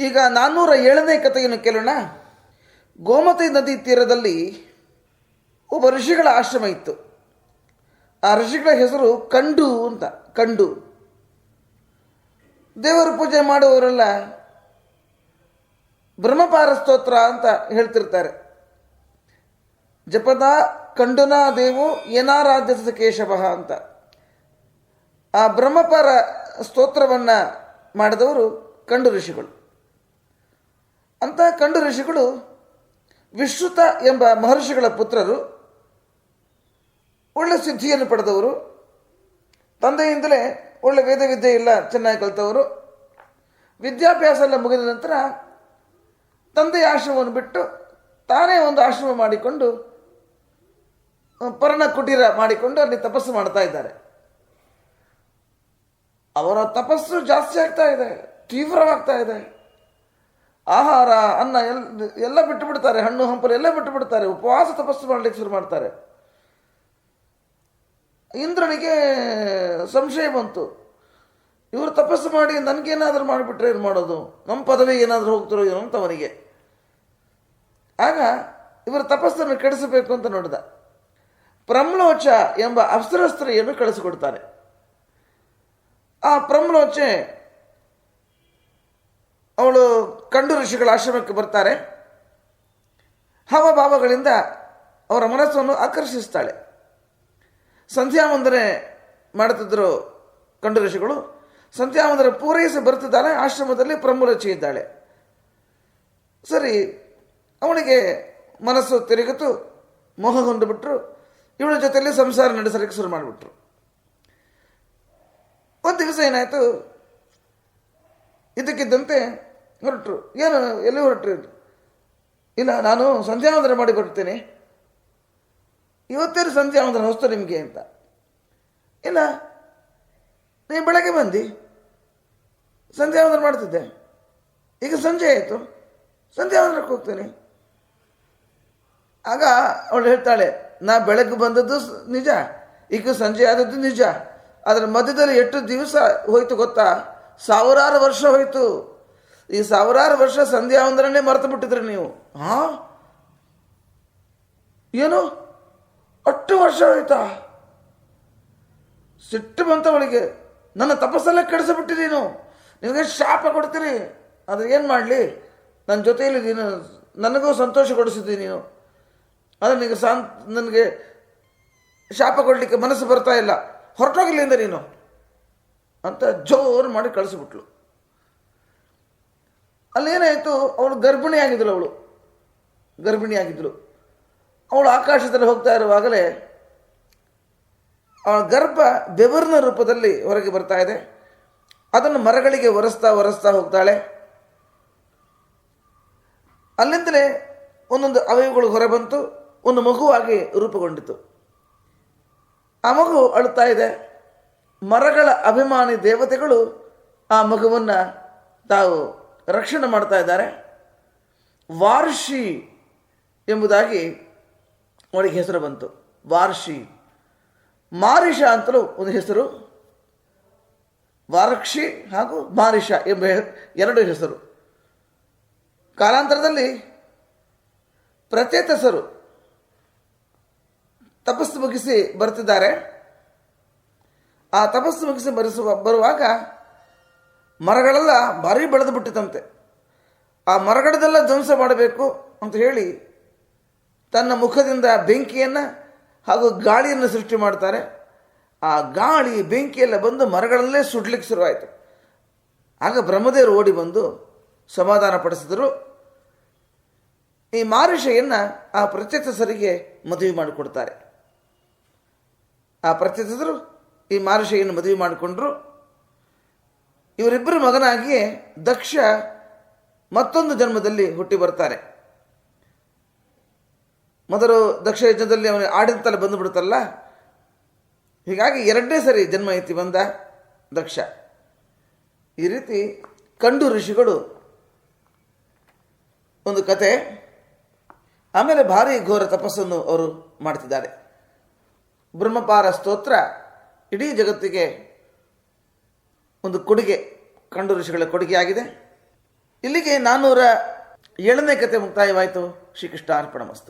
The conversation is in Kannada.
ಈಗ ನಾನ್ನೂರ ಏಳನೇ ಕಥೆಯನ್ನು ಕೇಳೋಣ. ಗೋಮತಿ ನದಿ ತೀರದಲ್ಲಿ ಒಬ್ಬ ಋಷಿಗಳ ಆಶ್ರಮ ಇತ್ತು. ಆ ಋಷಿಗಳ ಹೆಸರು ಕಂಡು ಅಂತ, ಕಂಡು. ದೇವರ ಪೂಜೆ ಮಾಡುವವರೆಲ್ಲ ಬ್ರಹ್ಮಪಾರ ಸ್ತೋತ್ರ ಅಂತ ಹೇಳ್ತಿರ್ತಾರೆ. ಜಪದ ಕಂಡುನ ದೇವು ಏನಾರಾಧ್ಯ ಕೇಶವ ಅಂತ. ಆ ಬ್ರಹ್ಮಪಾರ ಸ್ತೋತ್ರವನ್ನು ಮಾಡಿದವರು ಕಂಡು ಋಷಿಗಳು. ಅಂತ ಕಂಡು ಋಷಿಗಳು ವಿಶ್ರುತ ಎಂಬ ಮಹರ್ಷಿಗಳ ಪುತ್ರರು ಒಳ್ಳೆ ಸಿದ್ಧಿಯನ್ನು ಪಡೆದವರು. ತಂದೆಯಿಂದಲೇ ಒಳ್ಳೆ ವೇದವಿದ್ಯೆ ಇಲ್ಲ, ಚೆನ್ನಾಗಿ ಕಲಿತವರು. ವಿದ್ಯಾಭ್ಯಾಸ ಎಲ್ಲ ಮುಗಿದ ನಂತರ ತಂದೆಯ ಆಶ್ರಮವನ್ನು ಬಿಟ್ಟು ತಾನೇ ಒಂದು ಆಶ್ರಮ ಮಾಡಿಕೊಂಡು ಪರ್ಣ ಕುಟೀರ ಮಾಡಿಕೊಂಡು ಅಲ್ಲಿ ತಪಸ್ಸು ಮಾಡ್ತಾ ಇದ್ದಾರೆ. ಅವರ ತಪಸ್ಸು ಜಾಸ್ತಿ ಆಗ್ತಾ ಇದೆ, ತೀವ್ರವಾಗ್ತಾ ಇದೆ. ಆಹಾರ, ಅನ್ನ ಎಲ್, ಎಲ್ಲ ಬಿಟ್ಟು ಬಿಡ್ತಾರೆ ಹಣ್ಣು, ಹಂಪಲು ಎಲ್ಲ ಬಿಟ್ಟು ಬಿಡ್ತಾರೆ ಉಪವಾಸ, ತಪಸ್ಸು ಮಾಡಲಿಕ್ಕೆ ಶುರು ಮಾಡ್ತಾರೆ. ಇಂದ್ರನಿಗೆ ಸಂಶಯ ಬಂತು. ಇವರು ತಪಸ್ಸು ಮಾಡಿ ನನಗೇನಾದರೂ ಮಾಡಿಬಿಟ್ರೆ ಏನು ಮಾಡೋದು? ನಮ್ಮ ಪದವಿ ಏನಾದರೂ ಹೋಗ್ತಿರೋ ಏನೋ ಅಂತ ಅವನಿಗೆ. ಆಗ ಇವರ ತಪಸ್ಸನ್ನು ಕೆಡಿಸಬೇಕು ಅಂತ ನೋಡಿದ. ಪ್ರಮ್ಲೋಚ ಎಂಬ ಅಪ್ಸರಸ್ತ್ರೀಯನ್ನು ಕಳಿಸಿಕೊಡ್ತಾನೆ ಆ ಪ್ರಮ್ಲೋಚೆ ಅವಳು ಕಂಡು ಋಷಿಗಳ ಆಶ್ರಮಕ್ಕೆ ಬರ್ತಾರೆ. ಹಾವಭಾವಗಳಿಂದ ಅವರ ಮನಸ್ಸನ್ನು ಆಕರ್ಷಿಸ್ತಾಳೆ. ಸಂಧ್ಯಾ ವಂದನೆ ಮಾಡುತ್ತಿದ್ದರು ಕಂಡು ಋಷಿಗಳು. ಸಂಧ್ಯಾ ವಂದನೆ ಪೂರೈಸಿ ಬರ್ತಿದ್ದಾಳೆ ಆಶ್ರಮದಲ್ಲಿ ಪ್ರಮುರಚಿ ಇದ್ದಾಳೆ. ಸರಿ, ಅವನಿಗೆ ಮನಸ್ಸು ತಿರುಗಿತು, ಮೋಹ ಹೊಂದುಬಿಟ್ರು, ಇವಳ ಜೊತೆಯಲ್ಲಿ ಸಂಸಾರ ನಡೆಸಲಿಕ್ಕೆ ಶುರು ಮಾಡಿಬಿಟ್ರು. ಒಂದು ದಿವಸ ಏನಾಯಿತು? ಇದಕ್ಕಿದ್ದಂತೆ ಹೊರಟರು. ಏನು, ಎಲ್ಲಿ ಹೊರಟ್ರಿ? ಇಲ್ಲ, ನಾನು ಸಂಧ್ಯಾವಂದನ ಮಾಡಿ ಬರ್ತೇನೆ ಇವತ್ತೇ ಸಂಧ್ಯಾವಂದನ ಹೊಸ್ತು ನಿಮಗೆ ಅಂತ. ಇಲ್ಲ, ನೀವು ಬೆಳಗ್ಗೆ ಬಂದು ಸಂಧ್ಯಾವಂದನ ಮಾಡ್ತಿದ್ದೆ. ಈಗ ಸಂಜೆ ಆಯಿತು. ಸಂಧ್ಯಾವಂದನಕ್ಕೆ ಹೋಗ್ತೇನೆ. ಆಗ ಅವಳು ಹೇಳ್ತಾಳೆ, ನಾ ಬೆಳಗ್ಗೆ ಬಂದದ್ದು ನಿಜ. ಈಗ ಸಂಜೆ ಆದದ್ದು ನಿಜ. ಅದರ ಮಧ್ಯದಲ್ಲಿ ಎಷ್ಟು ದಿವಸ ಹೋಯ್ತು ಗೊತ್ತಾ? ಸಾವಿರಾರು ವರ್ಷ ಹೋಯ್ತು. ಈ ಸಾವಿರಾರು ವರ್ಷ ಸಂಧ್ಯಾ ವಂದನೆ ಮರೆತು ಬಿಟ್ಟಿದ್ರಿ ನೀವು. ಹಾ ಏನು? ಅಷ್ಟು ವರ್ಷ ಆಯ್ತಾ? ಸಿಟ್ಟು ಬಂತ ಅವಳಿಗೆ ನನ್ನ ತಪಸ್ಸೆಲ್ಲ ಕೆಡಿಸಿಬಿಟ್ಟು ನೀನು. ನಿನಗೆ ಶಾಪ ಕೊಡ್ತೀರಿ ಆದರೆ ಏನು ಮಾಡಲಿ? ನನ್ನ ಜೊತೆಯಲ್ಲಿ ನೀನು ನನಗೂ ಸಂತೋಷ ಕೊಡಿಸಿದ್ದೀನಿ ನೀನು. ಆದರೆ ನಿನಗೆ ಸಾಂತ್, ನನಗೆ ಶಾಪ ಕೊಡಲಿಕ್ಕೆ ಮನಸ್ಸು ಬರ್ತಾ ಇಲ್ಲ. ಹೊರಟೋಗಿಲ್ಲಿಂದ ನೀನು. ಅಂತ ಜೋರು ಮಾಡಿ ಕಳಿಸಿಬಿಟ್ಲು. ಅಲ್ಲೇನಾಯಿತು? ಅವಳು ಗರ್ಭಿಣಿ ಆಗಿದ್ದಳು ಅವಳು. ಗರ್ಭಿಣಿ ಆಗಿದ್ದಳು. ಅವಳು ಆಕಾಶದಲ್ಲಿ ಹೋಗ್ತಾ ಇರುವಾಗಲೇ ಅವಳ ಗರ್ಭ ಬೆವರಿನ ರೂಪದಲ್ಲಿ ಹೊರಗೆ ಬರ್ತಾ ಇದೆ. ಅದನ್ನು ಮರಗಳಿಗೆ ಒರೆಸ್ತಾ ಒರೆಸ್ತಾ ಹೋಗ್ತಾಳೆ. ಅಲ್ಲಿಂದಲೇ ಒಂದೊಂದು ಅವಯವಗಳು ಹೊರಬಂತು, ಒಂದು ಮಗುವಾಗಿ ರೂಪುಗೊಂಡಿತು. ಆ ಮಗು ಅಳುತ್ತಾ ಇದೆ. ಮರಗಳ ಅಭಿಮಾನಿ ದೇವತೆಗಳು ಆ ಮಗುವನ್ನು ತಾವು ರಕ್ಷಣೆ ಮಾಡ್ತಾ ಇದ್ದಾರೆ. ವಾರ್ಷಿ ಎಂಬುದಾಗಿ ಅವಳಿಗೆ ಹೆಸರು ಬಂತು. ವಾರ್ಷಿ. ಮಾರಿಷ ಅಂತಲೂ ಒಂದು ಹೆಸರು. ವಾರಕ್ಷಿ ಹಾಗೂ ಮಾರಿಷ ಎಂಬ ಎರಡು ಹೆಸರು. ಕಾಲಾಂತರದಲ್ಲಿ ಪ್ರತ್ಯೇತಸರು ತಪಸ್ಸು ಮುಗಿಸಿ ಬರ್ತಿದ್ದಾರೆ ಆ ತಪಸ್ಸು ಮುಗಿಸಿ ಬರೆಸುವ, ಬರುವಾಗ ಮರಗಳೆಲ್ಲ ಭಾರಿ ಬೆಳೆದು ಬಿಟ್ಟಿತಂತೆ ಆ ಮರಗಳದೆಲ್ಲ ಧ್ವಂಸ ಮಾಡಬೇಕು ಅಂತ ಹೇಳಿ ತನ್ನ ಮುಖದಿಂದ ಬೆಂಕಿಯನ್ನು ಹಾಗೂ ಗಾಳಿಯನ್ನು ಸೃಷ್ಟಿ ಮಾಡ್ತಾರೆ. ಆ ಗಾಳಿ ಬೆಂಕಿಯೆಲ್ಲ ಬಂದು ಮರಗಳಲ್ಲೇ ಸುಡ್ಲಿಕ್ಕೆ ಶುರುವಾಯಿತು. ಆಗ ಬ್ರಹ್ಮದೇವರು ಓಡಿ ಬಂದು ಸಮಾಧಾನ ಪಡಿಸಿದರು. ಈ ಮಾರುಷೆಯನ್ನು ಆ ಪ್ರತ್ಯಕ್ಷಸರಿಗೆ ಮದುವೆ ಮಾಡಿಕೊಡ್ತಾರೆ. ಆ ಪ್ರತ್ಯಕ್ಷರು ಈ ಮಾರುಷೆಯನ್ನು ಮದುವೆ ಮಾಡಿಕೊಂಡ್ರು. ಇವರಿಬ್ಬರು ಮಗನಾಗಿ ದಕ್ಷ ಮತ್ತೊಂದು ಜನ್ಮದಲ್ಲಿ ಹುಟ್ಟಿ ಬರ್ತಾರೆ. ಮೊದಲು ದಕ್ಷ ಯಜ್ಞದಲ್ಲಿ ಅವನ ಬಂದು ಬಿಡುತ್ತಲ್ಲ? ಹೀಗಾಗಿ ಎರಡನೇ ಸರಿ ಜನ್ಮ ಐತಿ ಬಂದ ದಕ್ಷ. ಈ ರೀತಿ ಕಂಡು ಋಷಿಗಳು ಒಂದು ಕತೆ, ಆಮೇಲೆ ಭಾರಿ ಘೋರ ತಪಸ್ಸನ್ನು ಅವರು ಮಾಡ್ತಿದ್ದಾರೆ. ಬ್ರಹ್ಮಪಾರ ಸ್ತೋತ್ರ ಇಡೀ ಜಗತ್ತಿಗೆ ಒಂದು ಕೊಡುಗೆ. ಕಂಡು ಋಷಿಗಳ ಕೊಡುಗೆಯಾಗಿದೆ. ಇಲ್ಲಿಗೆ ನಾನ್ನೂರ ಏಳನೇ ಕತೆ ಮುಕ್ತಾಯವಾಯಿತು. ಶ್ರೀಕೃಷ್ಣ ಅರ್ಪಣ ಮಸ್ತು.